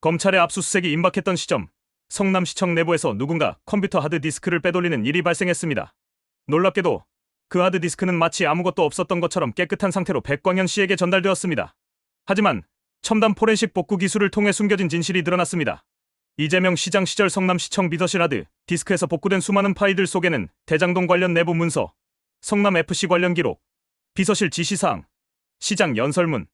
검찰의 압수수색이 임박했던 시점, 성남시청 내부에서 누군가 컴퓨터 하드디스크를 빼돌리는 일이 발생했습니다. 놀랍게도 그 하드디스크는 마치 아무것도 없었던 것처럼 깨끗한 상태로 백광현 씨에게 전달되었습니다. 하지만 첨단 포렌식 복구 기술을 통해 숨겨진 진실이 드러났습니다. 이재명 시장 시절 성남시청 비서실 하드 디스크에서 복구된 수많은 파일들 속에는 대장동 관련 내부 문서, 성남FC 관련 기록, 비서실 지시사항, 시장 연설문,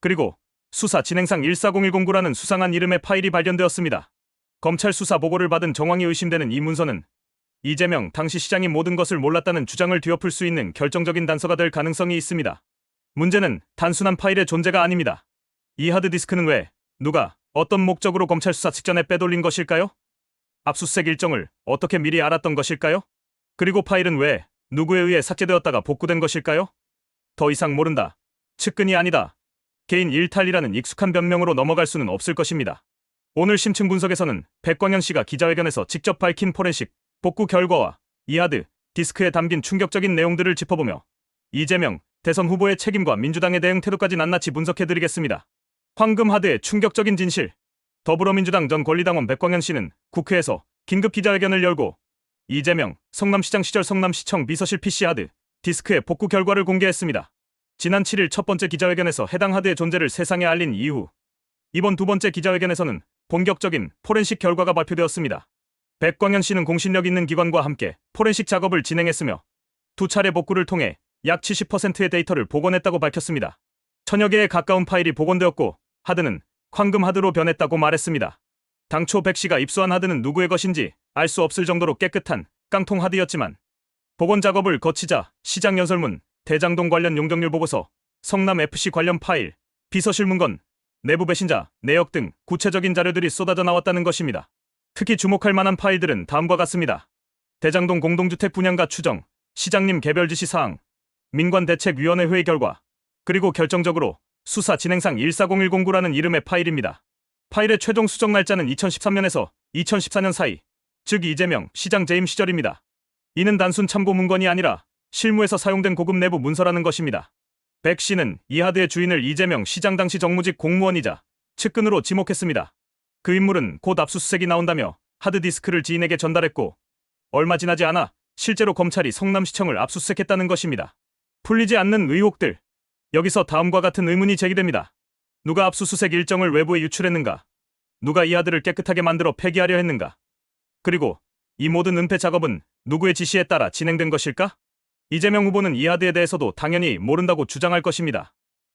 그리고 수사 진행상 14010구라는 수상한 이름의 파일이 발견되었습니다. 검찰 수사 보고를 받은 정황이 의심되는 이 문서는 이재명 당시 시장이 모든 것을 몰랐다는 주장을 뒤엎을 수 있는 결정적인 단서가 될 가능성이 있습니다. 문제는 단순한 파일의 존재가 아닙니다. 이 하드디스크는 왜, 누가, 어떤 목적으로 검찰 수사 직전에 빼돌린 것일까요? 압수수색 일정을 어떻게 미리 알았던 것일까요? 그리고 파일은 왜, 누구에 의해 삭제되었다가 복구된 것일까요? 더 이상 모른다. 측근이 아니다. 개인 일탈이라는 익숙한 변명으로 넘어갈 수는 없을 것입니다. 오늘 심층 분석에서는 백광현 씨가 기자회견에서 직접 밝힌 포렌식 복구 결과와 이하드 디스크에 담긴 충격적인 내용들을 짚어보며 이재명 대선 후보의 책임과 민주당의 대응 태도까지 낱낱이 분석해드리겠습니다. 황금하드의 충격적인 진실 더불어민주당 전 권리당원 백광현 씨는 국회에서 긴급 기자회견을 열고 이재명 성남시장 시절 성남시청 비서실 PC하드 디스크의 복구 결과를 공개했습니다. 지난 7일 첫 번째 기자회견에서 해당 하드의 존재를 세상에 알린 이후 이번 두 번째 기자회견에서는 본격적인 포렌식 결과가 발표되었습니다. 백광현 씨는 공신력 있는 기관과 함께 포렌식 작업을 진행했으며 두 차례 복구를 통해 약 70%의 데이터를 복원했다고 밝혔습니다. 천여 개에 가까운 파일이 복원되었고 하드는 황금 하드로 변했다고 말했습니다. 당초 백 씨가 입수한 하드는 누구의 것인지 알 수 없을 정도로 깨끗한 깡통 하드였지만 복원 작업을 거치자 시장 연설문, 대장동 관련 용적률 보고서, 성남 FC 관련 파일, 비서실 문건, 내부 배신자, 내역 등 구체적인 자료들이 쏟아져 나왔다는 것입니다. 특히 주목할 만한 파일들은 다음과 같습니다. 대장동 공동주택 분양가 추정, 시장님 개별 지시 사항, 민관대책위원회 회의 결과, 그리고 결정적으로 수사 진행상 14010구라는 이름의 파일입니다. 파일의 최종 수정 날짜는 2013년에서 2014년 사이, 즉 이재명 시장 재임 시절입니다. 이는 단순 참고 문건이 아니라 실무에서 사용된 고급 내부 문서라는 것입니다. 백 씨는 이 하드의 주인을 이재명 시장 당시 정무직 공무원이자 측근으로 지목했습니다. 그 인물은 곧 압수수색이 나온다며 하드디스크를 지인에게 전달했고 얼마 지나지 않아 실제로 검찰이 성남시청을 압수수색했다는 것입니다. 풀리지 않는 의혹들. 여기서 다음과 같은 의문이 제기됩니다. 누가 압수수색 일정을 외부에 유출했는가? 누가 이 아들을 깨끗하게 만들어 폐기하려 했는가? 그리고 이 모든 은폐 작업은 누구의 지시에 따라 진행된 것일까? 이재명 후보는 이 아드에 대해서도 당연히 모른다고 주장할 것입니다.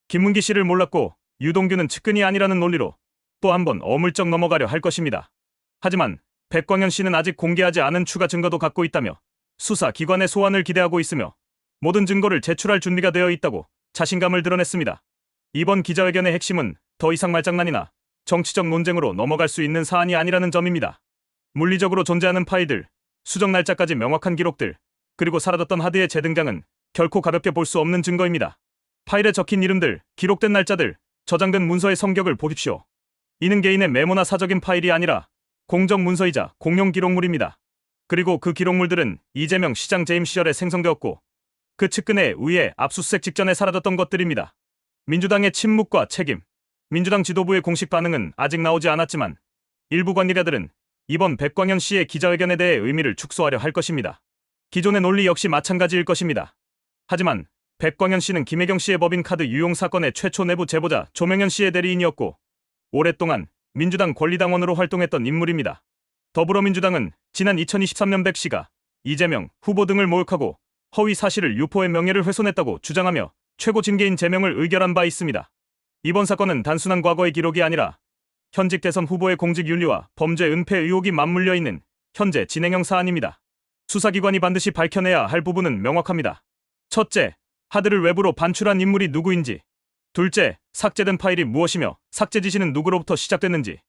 김문기 씨를 몰랐고 유동규는 측근이 아니라는 논리로 또 한 번 어물쩍 넘어가려 할 것입니다. 하지만 백광현 씨는 아직 공개하지 않은 추가 증거도 갖고 있다며 수사 기관의 소환을 기대하고 있으며 모든 증거를 제출할 준비가 되어 있다고 자신감을 드러냈습니다. 이번 기자회견의 핵심은 더 이상 말장난이나 정치적 논쟁으로 넘어갈 수 있는 사안이 아니라는 점입니다. 물리적으로 존재하는 파일들, 수정 날짜까지 명확한 기록들, 그리고 사라졌던 하드의 재등장은 결코 가볍게 볼 수 없는 증거입니다. 파일에 적힌 이름들, 기록된 날짜들, 저장된 문서의 성격을 보십시오. 이는 개인의 메모나 사적인 파일이 아니라 공적 문서이자 공용 기록물입니다. 그리고 그 기록물들은 이재명 시장 재임 시절에 생성되었고 그 측근에 의해 압수수색 직전에 사라졌던 것들입니다. 민주당의 침묵과 책임. 민주당 지도부의 공식 반응은 아직 나오지 않았지만 일부 관계자들은 이번 백광현 씨의 기자회견에 대해 의미를 축소하려 할 것입니다. 기존의 논리 역시 마찬가지일 것입니다. 하지만 백광현 씨는 김혜경 씨의 법인 카드 유용 사건의 최초 내부 제보자 조명현 씨의 대리인이었고 오랫동안 민주당 권리당원으로 활동했던 인물입니다. 더불어민주당은 지난 2023년 백 씨가 이재명 후보 등을 모욕하고 허위 사실을 유포해 명예를 훼손했다고 주장하며 최고 징계인 제명을 의결한 바 있습니다. 이번 사건은 단순한 과거의 기록이 아니라 현직 대선 후보의 공직 윤리와 범죄 은폐 의혹이 맞물려 있는 현재 진행형 사안입니다. 수사기관이 반드시 밝혀내야 할 부분은 명확합니다. 첫째, 하드를 외부로 반출한 인물이 누구인지. 둘째, 삭제된 파일이 무엇이며 삭제 지시는 누구로부터 시작됐는지.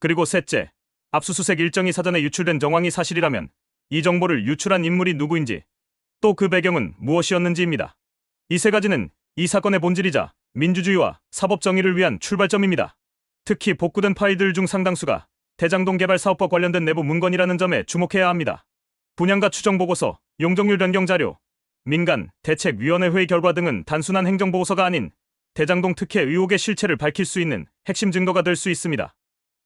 그리고 셋째, 압수수색 일정이 사전에 유출된 정황이 사실이라면 이 정보를 유출한 인물이 누구인지 또 그 배경은 무엇이었는지입니다. 이 세 가지는 이 사건의 본질이자 민주주의와 사법 정의를 위한 출발점입니다. 특히 복구된 파일들 중 상당수가 대장동 개발 사업과 관련된 내부 문건이라는 점에 주목해야 합니다. 분양가 추정 보고서, 용적률 변경 자료, 민간 대책위원회 회의 결과 등은 단순한 행정 보고서가 아닌 대장동 특혜 의혹의 실체를 밝힐 수 있는 핵심 증거가 될 수 있습니다.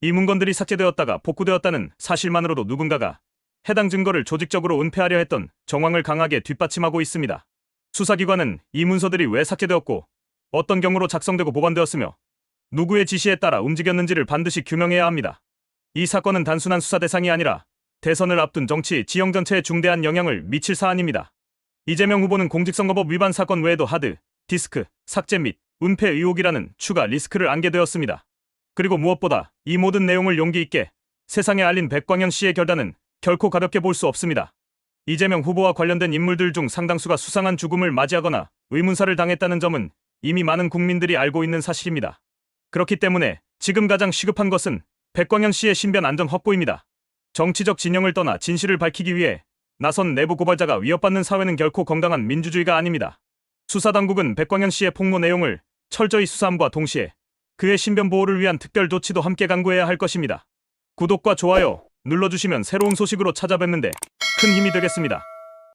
이 문건들이 삭제되었다가 복구되었다는 사실만으로도 누군가가 해당 증거를 조직적으로 은폐하려 했던 정황을 강하게 뒷받침하고 있습니다. 수사기관은 이 문서들이 왜 삭제되었고 어떤 경우로 작성되고 보관되었으며 누구의 지시에 따라 움직였는지를 반드시 규명해야 합니다. 이 사건은 단순한 수사 대상이 아니라 대선을 앞둔 정치 지형 전체에 중대한 영향을 미칠 사안입니다. 이재명 후보는 공직선거법 위반 사건 외에도 하드, 디스크, 삭제 및 은폐 의혹이라는 추가 리스크를 안게 되었습니다. 그리고 무엇보다 이 모든 내용을 용기 있게 세상에 알린 백광현 씨의 결단은 결코 가볍게 볼 수 없습니다. 이재명 후보와 관련된 인물들 중 상당수가 수상한 죽음을 맞이하거나 의문사를 당했다는 점은 이미 많은 국민들이 알고 있는 사실입니다. 그렇기 때문에 지금 가장 시급한 것은 백광현 씨의 신변 안전 확보입니다. 정치적 진영을 떠나 진실을 밝히기 위해 나선 내부 고발자가 위협받는 사회는 결코 건강한 민주주의가 아닙니다. 수사당국은 백광현 씨의 폭로 내용을 철저히 수사함과 동시에 그의 신변 보호를 위한 특별 조치도 함께 강구해야 할 것입니다. 구독과 좋아요 눌러주시면 새로운 소식으로 찾아뵙는데 큰 힘이 되겠습니다.